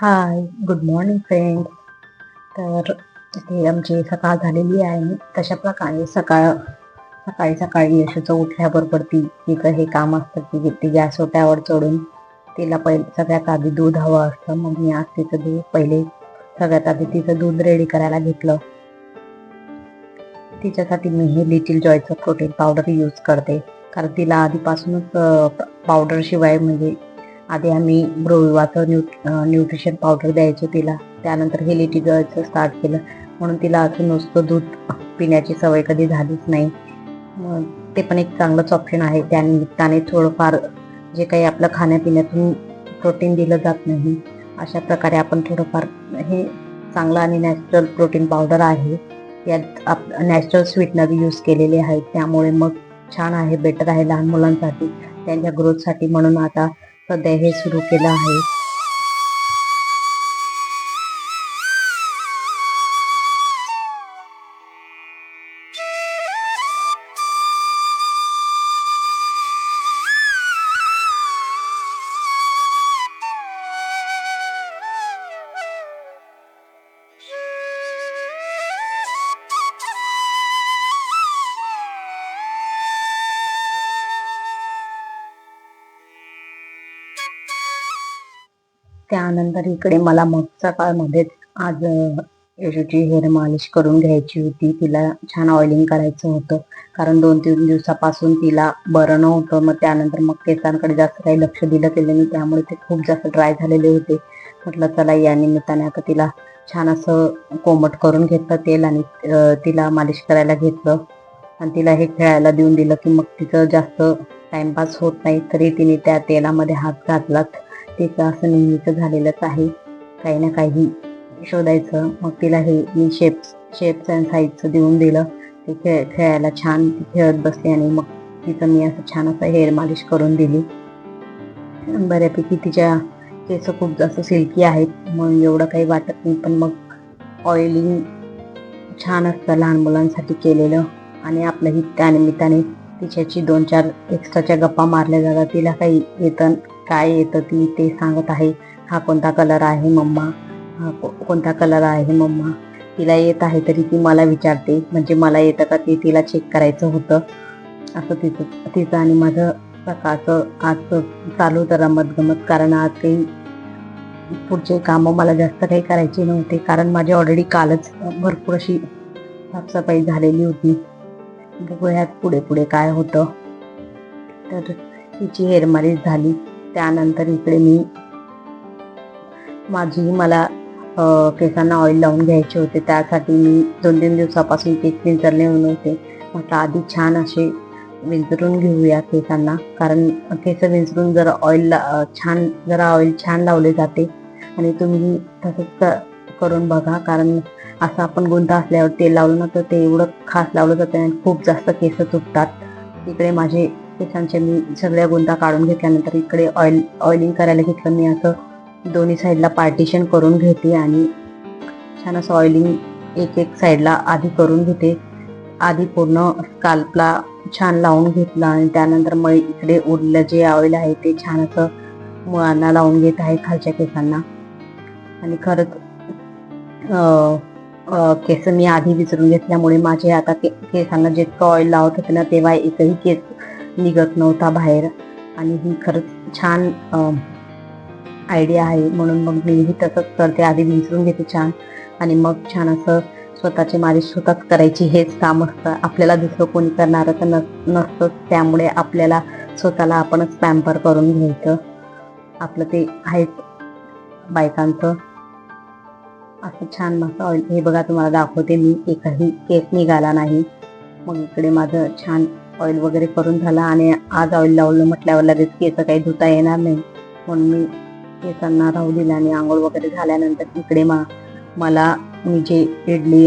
Hi good morning friend तर इथे आमची सकाळ झालेली आहे. तशा प्रकारे सकाळ सकाळी सकाळी यशूचं उठल्याबरोबर ती तिचं हे काम असतं की ती गॅस ओट्यावर चढून तिला पहिले सगळ्यात आधी दूध हवं असतं. मग मी आज तिचं दूध पहिले सगळ्यात आधी तिचं दूध रेडी करायला घेतलं. तिच्यासाठी मी हे लिटिल जॉयचं प्रोटीन पावडर यूज करते. कारण तिला आधीपासूनच पावडरशिवाय म्हणजे आधी आम्ही ब्रोविवाचं न्यू न्यूट्रिशन पावडर द्यायचो तिला. त्यानंतर हे लिटिल स्टार्ट केलं. म्हणून तिला असं नुसतं दूध पिण्याची सवय कधी झालीच नाही. मग ते पण एक चांगलंच ऑप्शन आहे. त्यानिमित्ताने थोडंफार जे काही आपलं खाण्यापिण्यातून प्रोटीन दिलं जात नाही. अशा प्रकारे आपण थोडंफार हे चांगलं आणि नॅचरल प्रोटीन पावडर आहे. यात आप नॅचरल स्वीटनर यूज केलेले आहेत. त्यामुळे मग छान आहे बेटर आहे लहान मुलांसाठी त्यांच्या ग्रोथसाठी म्हणून आता सध्या हे सुरू केलं आहे. त्यानंतर इकडे मला मग सकाळमध्येच आज येशूची हेअर मालिश करून घ्यायची होती. तिला छान ऑइलिंग करायचं होतं. कारण दोन तीन दिवसापासून तिला बरं नव्हतं. मग त्यानंतर मग केसांकडे जास्त काही लक्ष दिलं गेलं नाही. त्यामुळे ते खूप जास्त ड्राय झालेले होते. म्हटलं चला या निमित्ताने आता तिला छान असं कोमट करून घेतलं तेल आणि तिला मालिश करायला घेतलं. आणि तिला हे खेळायला देऊन दिलं की मग तिचं जास्त टाइमपास होत नाही. तरी तिने त्या तेलामध्ये हात घातलात. तिचं असं नेहमीचं झालेलंच आहे. काही ना काही शोधायचं. मग तिला हे मी शेप शेप्स अँड साईजचं देऊन दिलं. ते खेळ खेळायला छान खेळत बसली आणि मग तिचं मी असं छान असं हेअर मालिश करून दिली. बऱ्यापैकी तिच्या केस खूप जास्त सिल्की आहेत. मग एवढं काही वाटत नाही. पण मग ऑइलिंग छान असतं लहान मुलांसाठी केलेलं. आणि आपलंही त्यानिमित्ताने तिच्याची दोन चार एक्स्ट्राच्या गप्पा मारल्या जातात. तिला काही येतं काय येतं ती ते सांगत आहे. हा कोणता कलर आहे मम्मा? हा को- कोणता कलर आहे मम्मा? तिला येत आहे तरी ती मला विचारते. म्हणजे मला येतं का ते तिला चेक करायचं होतं. असं तिचं तिचं आणि माझं सकाळचं आज चालू होतं रमत गमत कारण आज काही पुढचे कामं मला जास्त काही करायचे नव्हते. कारण माझी ऑलरेडी कालच भरपूर अशी साफसफाई झालेली होती. बघूयात पुढे पुढे काय होतं. तर तिची हेरमारीच झाली. त्यानंतर इकडे मी माझी मला केसांना ऑइल लावून घ्यायचे होते. त्यासाठी मी दोन तीन दिवसापासून केस विंचरले नव्हते होते. म्हटलं आधी छान असे विंचरून घेऊया केसांना. कारण केस विंचरून जर ऑइल छान जरा ऑइल छान लावले जाते. आणि तुम्ही तसंच करून बघा. कारण असं आपण गुंता असल्यावर तेल लावलं ना तर ते एवढं खास लावलं जातं आणि खूप जास्त केस तुटतात. इकडे माझे केसांचे मी सगळ्या गुंता काढून घेतल्यानंतर इकडे ऑइल ऑइलिंग करायला घेतलं. मी असं दोन्ही साईडला पार्टिशन करून घेते आणि छान असं ऑइलिंग एक एक साईडला आधी करून घेते. आधी पूर्ण स्काल्पला छान लावून घेतलं आणि त्यानंतर मग इकडे उरलं जे ऑइल आहे ते छान असं मुळांना लावून घेत आहे खालच्या केसांना. आणि खरंच केस मी आधी विसरून घेतल्यामुळे माझे आता के केसांना जितकं ऑइल लावत होते ना तेव्हा एकही केस निघत नव्हता बाहेर. आणि ही खरंच छान आयडिया आहे. म्हणून मग मीही तसंच करते. आधी विसरून घेते छान. आणि मग छान असं स्वतःची मालिश स्वतःच करायची हेच काम असतं. आपल्याला दुसरं कोणी करणारं तर नस नसतं त्यामुळे आपल्याला स्वतःला आपणच पॅम्पर करून घ्यायचं. आपलं ते आहेच बायकांचं. असं छान मस्त ऑइल हे बघा तुम्हाला दाखवते मी. एकही केक निघाला नाही. मग इकडे माझं छान ऑइल वगैरे करून झाला आणि आज ऑइल लावलं म्हटल्यावर लगेच केस काही धुता येणार नाही. म्हणून मी केसांना राहू दिला आणि आंघोळ वगैरे झाल्यानंतर इकडे मा मला मी जे इडली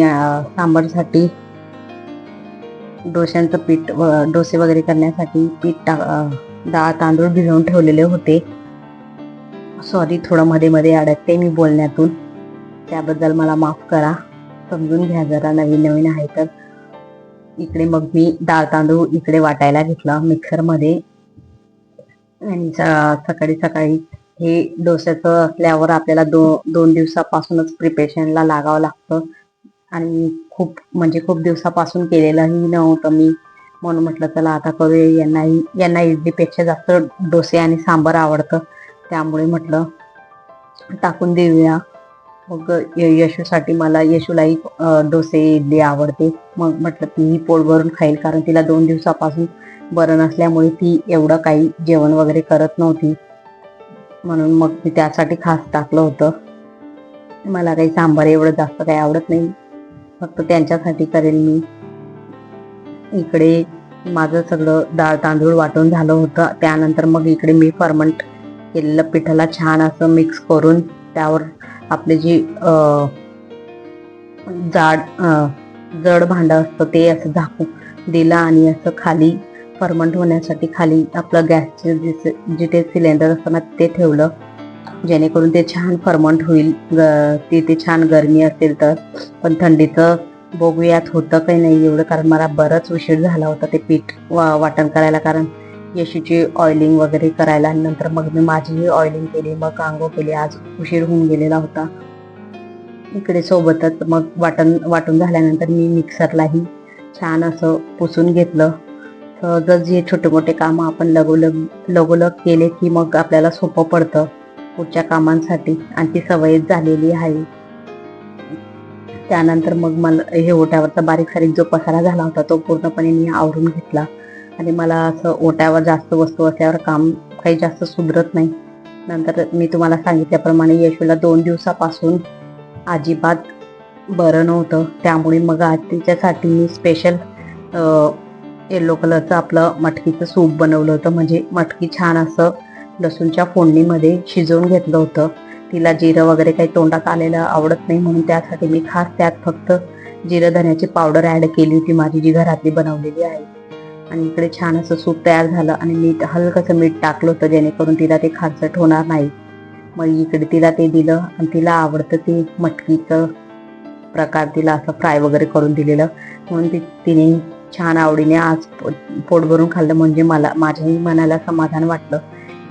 सांबारसाठी डोश्यांचं पीठ व- डोसे वगैरे करण्यासाठी पीठ टा डाळ तांदूळ भिजवून ठेवलेले होते. सॉरी थोडं मध्ये मध्ये अडकते मी बोलण्यातून. त्याबद्दल मला माफ करा. समजून घ्या जरा नवीन नवीन आहे तर. इकडे मग मी डाळ तांदूळ इकडे वाटायला घेतला मिक्सरमध्ये. आणि सकाळी सकाळी हे डोस्याचं असल्यावर आपल्याला दो दोन दिवसापासूनच प्रिपरेशनला लागावं लागतं. आणि खूप म्हणजे खूप दिवसापासून केलेलंही नव्हतं मी. म्हणून म्हटलं चला आता करूया. यांनाही यांना इडलीपेक्षा जास्त डोसे आणि सांबार आवडतं. त्यामुळे म्हटलं टाकून देऊया. मग य- यशूसाठी मला यशूलाही डोसे इडली आवडते. मग म्हटलं तीही पोट भरून खाईल कारण तिला दोन दिवसापासून बरं नसल्यामुळे ती एवढं काही जेवण वगैरे करत नव्हती. म्हणून मग मी त्यासाठी खास टाकलं होतं. मला काही सांबार एवढं जास्त काही आवडत नाही. फक्त त्यांच्यासाठी करेल मी. इकडे माझं सगळं डाळ तांदूळ वाटून झालं होतं. त्यानंतर मग इकडे मी फर्मंट केलेलं पिठाला छान असं मिक्स करून त्यावर आपले जी जाड जड भांडं असतं ते असं झाकून दिलं आणि असं खाली फर्मंट होण्यासाठी खाली आपलं गॅसचे जिथे जिथे सिलेंडर असतं ना ते ठेवलं. जेणेकरून ते छान फर्मंट होईल. ग- तिथे छान गरमी असेल तर. पण थंडीचं बघूयात होतं काही नाही एवढं कारण मला बरंच उशीर झाला होता ते पीठ वा वाटण करायला. कारण यशीची ऑइलिंग वगैरे करायला आणि नंतर मग मी माझीही ऑइलिंग केली मग आंघोळ केली. आज उशीर होऊन गेलेला होता. इकडे सोबतच मग वाटण वाटून झाल्यानंतर मी मिक्सरलाही छान असं पुसून घेतलं. सहजच जे छोटे मोठे कामं आपण लगोलग लगोलग केले की मग आपल्याला सोपं पडतं पुढच्या कामांसाठी आणि ती सवयच झालेली आहे. त्यानंतर मग मला हे ओट्यावरचा बारीक सारीक जो पसारा झाला होता तो पूर्णपणे मी आवरून घेतला. आणि मला असं ओट्यावर जास्त वस्तू असल्यावर काम काही जास्त सुधरत नाही. नंतर मी तुम्हाला सांगितल्याप्रमाणे यशूला दोन दिवसापासून अजिबात बरं नव्हतं. त्यामुळे मग आज तिच्यासाठी मी स्पेशल येलो कलरचं आपलं मटकीचं सूप बनवलं होतं. म्हणजे मटकी छान असं लसूणच्या फोडणीमध्ये शिजवून घेतलं होतं. तिला जिरं वगैरे काही तोंडात आलेलं आवडत नाही म्हणून त्यासाठी मी खास त्यात फक्त जिरं धण्याची पावडर ॲड केली होती माझी जी घरातली बनवलेली आहे. आणि इकडे छान असं सूप तयार झालं आणि मीठ हलकंसं मीठ टाकलं होतं जेणेकरून तिला ते खारसट होणार नाही. मग इकडे तिला ते दिलं आणि तिला आवडतं ते मटकीचं प्रकार तिला असं फ्राय वगैरे करून दिलेलं. म्हणून ती तिने छान आवडीने आज पोट भरून खाल्लं म्हणजे मला माझ्याही मनाला समाधान वाटलं.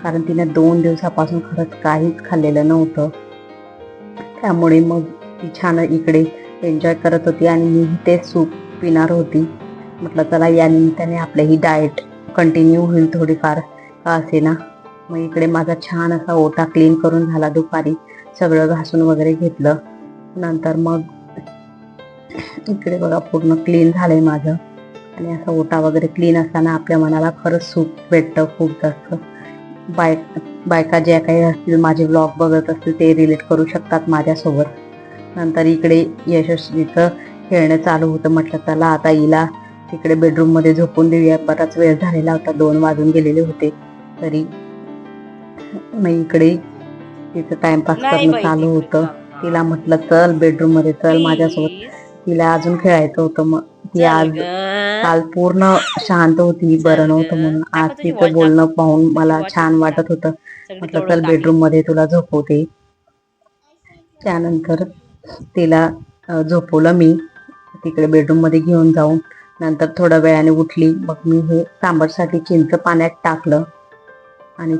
कारण तिने दोन दिवसापासून खरंच काहीच खाल्लेलं नव्हतं. त्यामुळे मग ती छान इकडे एन्जॉय करत होती आणि मी ते सूप पिणार होती. म्हटलं चला या निमित्ताने आपलं ही डाएट कंटिन्यू होईल थोडीफार. का असे ना मग इकडे माझा छान असा ओटा क्लीन करून झाला दुपारी. सगळं घासून वगैरे घेतलं. नंतर मग इकडे बघा पूर्ण क्लीन झालंय माझं. आणि असा ओटा वगैरे क्लीन असताना आपल्या मनाला खरंच सुख भेटतं खूप जास्त. बाय बायका ज्या काही असतील माझे ब्लॉग बघत असतील ते रिलेट करू शकतात माझ्यासोबत. नंतर इकडे यशस्वीचं खेळणं चालू होतं. म्हटलं चला आता हिला तिकडे बेडरूममध्ये झोपून देऊया. बराच वेळ झालेला होता. दोन वाजून गेलेले होते. तरी मग इकडे तिचं टाइमपास करणं चालू होतं. तिला म्हटलं चल बेडरूममध्ये चल माझ्यासोबत. तिला अजून खेळायचं होतं मग. ती आज काल पूर्ण शांत होती बरं नव्हतं म्हणून. आज तिचं बोलणं पाहून मला छान वाटत होतं. म्हटलं चल बेडरूममध्ये तुला झोपवते. त्यानंतर तिला झोपवलं मी. तिकडे बेडरूममध्ये घेऊन जाऊन. नंतर थोड्या वेळाने उठली. मग मी हे सांबारसाठी चिंच पाण्यात टाकलं. आणि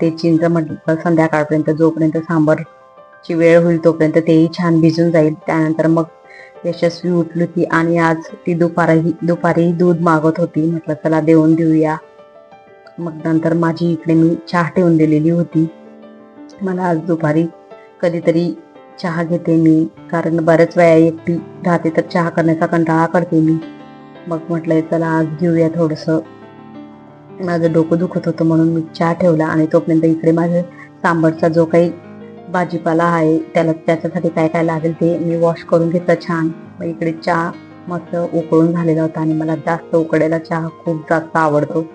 ते चिंच म्हटलं संध्याकाळपर्यंत जोपर्यंत सांबारची वेळ होईल तोपर्यंत तेही छान भिजून जाईल. त्यानंतर मग यशस्वी उठली होती आणि आज ती दुपारही दुपारीही दूध मागत होती. म्हटलं चला देऊन देऊया. मग नंतर माझी इकडे मी चहा ठेवून दिलेली होती. मला आज दुपारी कधीतरी चहा घेते मी. कारण बऱ्याच वेळा एकटी राहते तर चहा करण्याचा कंटाळा करते मी. मग म्हटलं चला आज घेऊया थोडंसं. माझं डोकं दुखत होतं म्हणून मी चहा ठेवला आणि तोपर्यंत इकडे माझं सांबरचा जो काही भाजीपाला आहे त्याला त्याच्यासाठी काय काय लागेल ते मी वॉश करून घेतलं छान. मग इकडे चहा मस्त उकळून झालेला होता आणि मला जास्त उकळलेला चहा खूप जास्त आवडतो.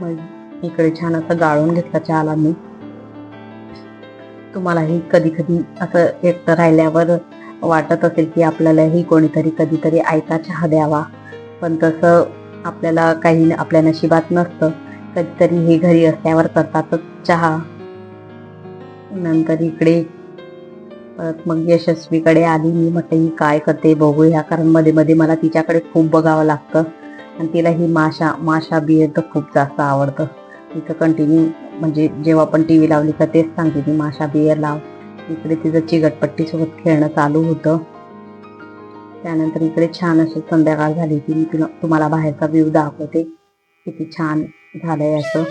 मग इकडे छान असं गाळून घेतला चहाला मी. तुम्हालाही कधी कधी असं एकटं राहिल्यावर वाटत असेल की आपल्यालाही कोणीतरी कधीतरी आयता चहा द्यावा. पण तसं आपल्याला काही आपल्या नशिबात नसतं. कधीतरी हे घरी असल्यावर करतातच चहा. नंतर इकडे परत मग यशस्वीकडे आली. मी म्हटलं ही काय करते बघूया कारण मध्ये मध्ये मला तिच्याकडे खूप बघावं लागतं. आणि तिला ही माशा माशा बियर तर खूप जास्त आवडतं. तिचं कंटिन्यू म्हणजे जेव्हा पण टी व्ही लावली का तेच सांगते ती माशा बियर लाव. इकडे तिचं चिगटपट्टीसोबत खेळणं चालू होतं. त्यानंतर इकडे छान अशी संध्याकाळ झाली की मी तुला तुम्हाला बाहेरचा व्ह्यू दाखवते. किती छान झालंय असं.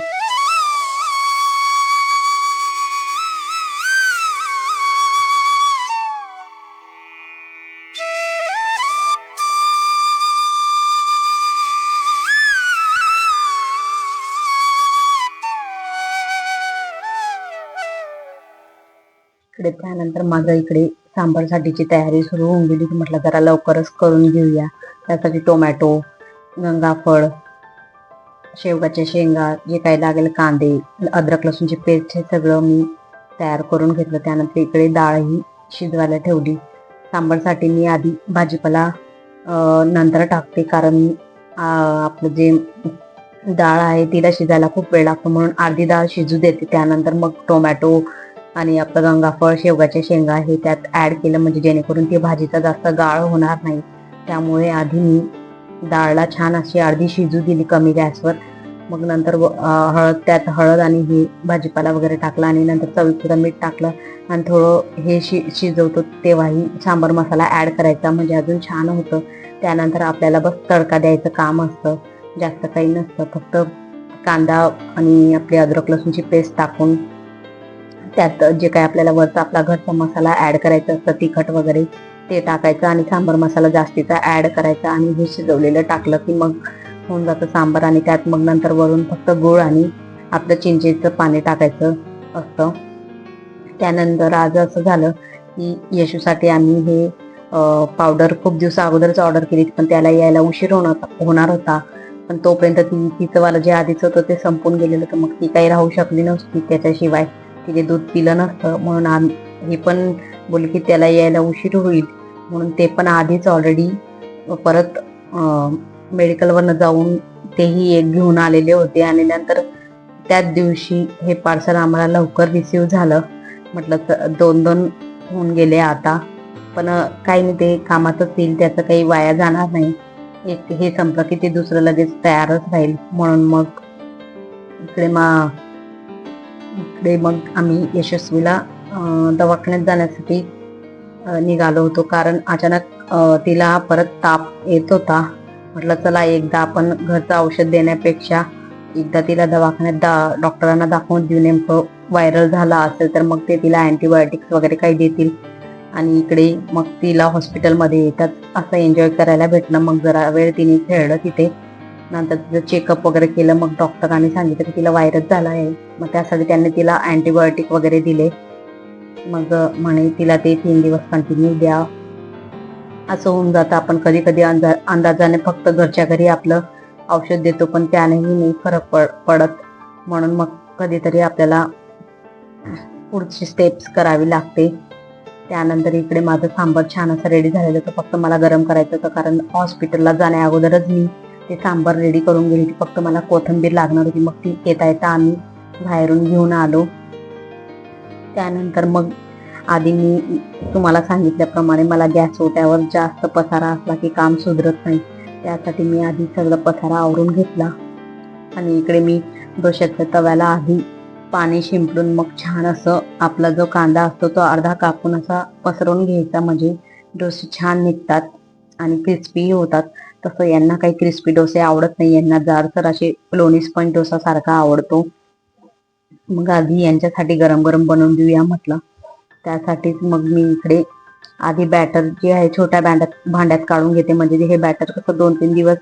इकडे त्यानंतर माझं इकडे सांबारसाठीची तयारी सुरू. होऊन गेली की म्हटलं जरा लवकरच करून घेऊया. त्यासाठी टोमॅटो गंगाफळ शेवगाच्या शेंगा जे काही लागेल कांदे अद्रक लसूणची पेस्ट हे सगळं मी तयार करून घेतलं. त्यानंतर इकडे डाळही शिजवायला ठेवली. सांबारसाठी मी आधी भाजीपाला नंतर टाकते कारण आपलं जे डाळ आहे तिला शिजायला खूप वेळ लागतो म्हणून अर्धी डाळ शिजू देते. त्यानंतर मग टोमॅटो आणि आपलं गंगाफळ शेवगाच्या शेंगा हे त्यात ॲड केलं म्हणजे जेणेकरून ती भाजीचा जास्त गाळ होणार नाही. त्यामुळे आधी मी डाळला छान अशी अर्धी शिजू दिली कमी गॅसवर. मग नंतर व- हळद त्यात हळद आणि हे भाजीपाला वगैरे टाकला आणि नंतर चवीपुरतं मीठ टाकलं. आणि थोडं हे शि शिजवतो तेव्हाही सांबार मसाला ॲड करायचा म्हणजे अजून छान होतं. त्यानंतर आपल्याला बस तडका द्यायचं काम असतं. जास्त काही नसतं. फक्त कांदा आणि आपली अद्रक लसूणची पेस्ट टाकून त्यात जे काही आपल्याला वरचा आपला घरचा मसाला ऍड करायचा असतं तिखट वगैरे ते टाकायचं आणि सांबार मसाला जास्तीचा ऍड करायचा आणि हे शिजवलेलं टाकलं की मग होऊन जातं सांबार आणि त्यात मग नंतर वरून फक्त गूळ आणि आपलं चिंचेचं पाणी टाकायचं असतं. त्यानंतर आज असं झालं की येशूसाठी आम्ही हे पावडर खूप दिवसा अगोदरच ऑर्डर केली पण त्याला यायला उशीर होणार होणार होता. पण तोपर्यंत ती तिचं वाला जे आधीच होतं ते संपून गेलेलं होतं मग ती काही राहू शकली नसती त्याच्याशिवाय. तिने दूध पिलं नसतं म्हणून आम हे पण बोलली की त्याला यायला उशीर होईल. म्हणून ते पण आधीच ऑलरेडी परत मेडिकलवरनं जाऊन तेही एक घेऊन आलेले होते. आणि नंतर त्याच दिवशी हे पार्सल आम्हाला लवकर रिसीव झालं. म्हटलं तर दोन दोन होऊन गेले आता. पण काही नाही ते कामातच येईल त्याचं काही वाया जाणार नाही. एक हे संपलं की ते दुसरं लगेच तयारच राहील. म्हणून मग इकडे मग इकडे मग आम्ही यशस्वीला दवाखान्यात जाण्यासाठी निघालो होतो. कारण अचानक तिला परत ताप येत होता. म्हटलं चला एकदा आपण घरचं औषध देण्यापेक्षा एकदा तिला दवाखान्यात दा डॉक्टरांना दाखवून देऊ. नेमकं व्हायरल झाला असेल तर मग ते तिला अँटीबायोटिक्स वगैरे काही देतील. आणि इकडे मग तिला हॉस्पिटलमध्ये येतात. असं एन्जॉय करायला भेटलं. मग जरा वेळ तिने खेळलं तिथे. नंतर तिचं चेकअप वगैरे केलं मग डॉक्टरांनी सांगितलं की तिला व्हायरस झाला आहे. मग त्यासाठी त्यांनी तिला अँटीबायोटिक वगैरे दिले. मग म्हणे तिला ते तीन दिवस कंटिन्यू द्या. असं होऊन जातं. आपण कधी कधी अंदा अंदाजाने फक्त घरच्या घरी आपलं औषध देतो पण त्यानेही नाही फरक पड पडत. म्हणून मग कधीतरी आपल्याला पुढची स्टेप्स करावी लागते. त्यानंतर इकडे माझं सांबर छान असं रेडी झालेलं होतं. फक्त मला गरम करायचं होतं कारण हॉस्पिटलला जाण्या अगोदरच मी ते सांबार रेडी करून गेली होती फक्त मला कोथिंबीर लागणार होती. मग ती येता येता आम्ही बाहेरून घेऊन आलो. त्यानंतर मग आधी मी तुम्हाला सांगितल्याप्रमाणे मला गॅस ओट्यावर जास्त पसारा असला की काम सुधरत नाही. त्यासाठी मी आधी सगळं पसारा आवरून घेतला. आणि इकडे मी दोशाच्या तव्याला आधी पाणी शिंपडून मग छान असं आपला जो कांदा असतो तो अर्धा कापून असा पसरवून घ्यायचा. म्हणजे डोसे छान निघतात आणि क्रिस्पी होतात. तसं यांना काही क्रिस्पी डोसे आवडत नाही. यांना जाडसर असे लोणी स्पंज डोसा सारखा आवडतो. मग आधी यांच्यासाठी गरम गरम बनवून देऊया म्हटलं. त्यासाठीच मग मी इकडे आधी बॅटर जे आहे छोट्या भांड्यात भांड्यात काढून घेते. म्हणजे हे बॅटर कसं दोन तीन दिवस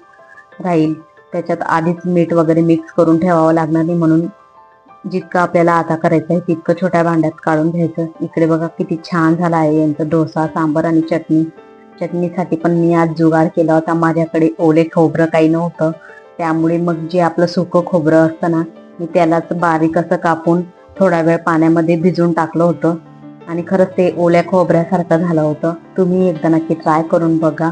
राहील त्याच्यात आधीच मीठ वगैरे मिक्स करून ठेवावं लागणार नाही. म्हणून जितकं आपल्याला आता करायचं आहे तितकं छोट्या भांड्यात काढून घ्यायचं. इकडे बघा किती छान झाला आहे यांचा डोसा सांबर आणि चटणी. चटणीसाठी पण मी आज जुगाड केला होता. माझ्याकडे ओले खोबरं काही नव्हतं. त्यामुळे मग जे आपलं सुकं खोबरं असतं ना मी त्यालाच बारीक असं कापून थोडा वेळ पाण्यामध्ये भिजून टाकलं होतं. आणि खरंच ते ओल्या खोबऱ्यासारखं झालं होतं. तुम्ही एकदा नक्की ट्राय करून बघा.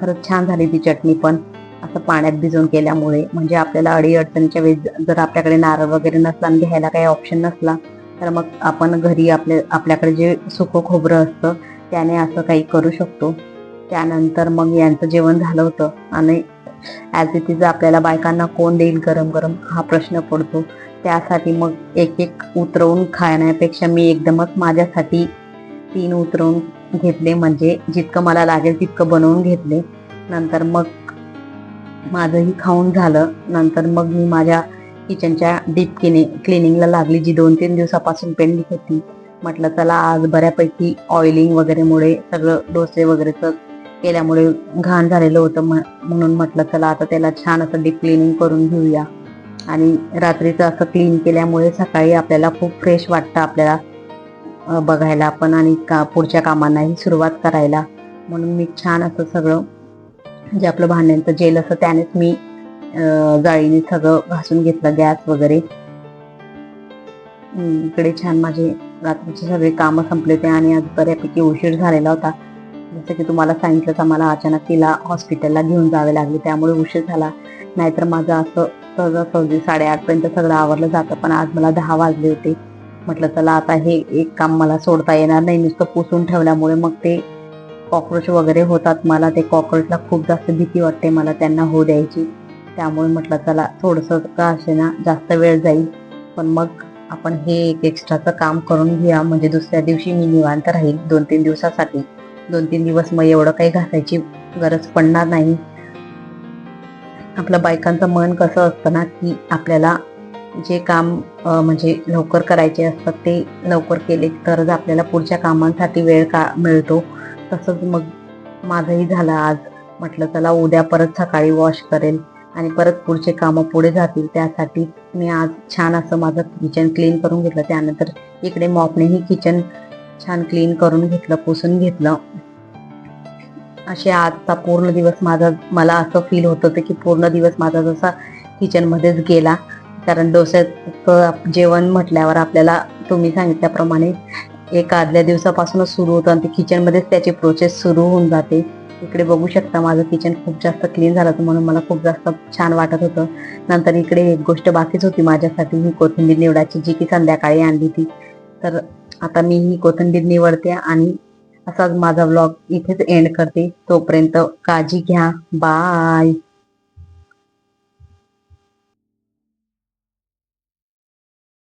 खरंच छान झाली ती चटणी पण. असं पाण्यात भिजवून केल्यामुळे. म्हणजे आपल्याला अडी अडचणीच्या वेळेस जर आपल्याकडे नारळ वगैरे नसला आणि घ्यायला काही ऑप्शन नसला तर मग आपण घरी आपल्या आपल्याकडे जे सुकं खोबरं असतं त्याने असं काही करू शकतो. त्यानंतर मग यांचं जेवण झालं होतं आणि ॲज इट इज आपल्याला बायकांना कोण देईल गरम गरम हा प्रश्न पडतो. त्यासाठी मग एक एक उतरवून खाण्यापेक्षा मी एकदमच माझ्यासाठी तीन उतरवून घेतले म्हणजे जितकं मला लागेल तितकं बनवून घेतले. नंतर मग माझंही खाऊन झालं. नंतर मग मी माझ्या किचनच्या डीप क्लिनि क्लिनिंगला लागली जी दोन तीन दिवसापासून पेंडिंग होती. म्हटलं चला आज बऱ्यापैकी ऑइलिंग वगैरेमुळे सगळं डोसे वगैरेचं केल्यामुळे घाण झालेलं होतं म्हणून म्हटलं चला आता त्याला छान असं डीप क्लिनिंग करून घेऊया. आणि रात्रीचं असं क्लीन केल्यामुळे सकाळी आपल्याला खूप फ्रेश वाटतं आपल्याला बघायला पण आणि का पुढच्या कामांनाही सुरुवात करायला. म्हणून मी छान असं सगळं जे आपलं भांड्यांचं जेल असं त्यानेच मी जाळीने सगळं घासून घेतलं गॅस वगैरे. इकडे छान माझे रात्रीचे सगळे कामं संपले होते आणि आज बऱ्यापैकी उशीर झालेला होता. जसं की तुम्हाला सांगितलं तर मला अचानक तिला हॉस्पिटलला घेऊन जावे लागले. त्यामुळे उशीर झाला. नाहीतर माझं असं सहजासहजी साडेआठपर्यंत सगळं आवरलं जातं. पण आज मला दहा वाजले होते. म्हटलं चला आता हे एक काम मला सोडता येणार नाही. नुसतं पुसून ठेवल्यामुळे मग ते कॉक्रोच वगैरे होतात. मला ते कॉक्रोचला खूप जास्त भीती वाटते. मला त्यांना होऊ द्यायची. त्यामुळे म्हटलं चला थोडंसं का असे ना जास्त वेळ जाईल. पण मग आपण हे एक एक्स्ट्राचं काम करून घेऊया. म्हणजे दुसऱ्या दिवशी मी निवांत राहील दोन तीन दिवसासाठी. दोन तीन दिवस मग एवढं काही घासायची गरज पडणार नाही. आपलं बायकांचं मन कसं असतं ना की आपल्याला जे काम म्हणजे लवकर करायचे असतात ते लवकर केले तरच आपल्याला पुढच्या कामांसाठी वेळ का मिळतो. तसंच मग माझंही झालं आज. म्हटलं चला उद्या परत सकाळी वॉश करेल आणि परत पुढचे कामं पुढे जातील त्यासाठी मी आज छान असं माझं किचन क्लीन करून घेतलं. त्यानंतर इकडे मॉपनेही किचन छान क्लीन करून घेतलं पुसून घेतलं. असे आजचा पूर्ण दिवस माझा मला असं फील होत होतं की पूर्ण दिवस माझा जसा किचनमध्येच गेला. कारण डोस्याचं जेवण म्हटल्यावर आपल्याला तुम्ही सांगितल्याप्रमाणे एक आदल्या दिवसापासूनच सुरू होतं आणि ते किचनमध्येच त्याची प्रोसेस सुरू होऊन जाते. इकडे बघू शकता माझं किचन खूप जास्त क्लीन झालं होतं म्हणून मला खूप जास्त छान वाटत होतं. नंतर इकडे एक गोष्ट बाकीच होती माझ्यासाठी ही कोथिंबीर निवडायची जी की संध्याकाळी आणली ती तर आता मी ही कोथिंबीर निवडते आणि असाच माझा व्लॉग इथेच एंड करते. तोपर्यंत काळजी घ्या. बाय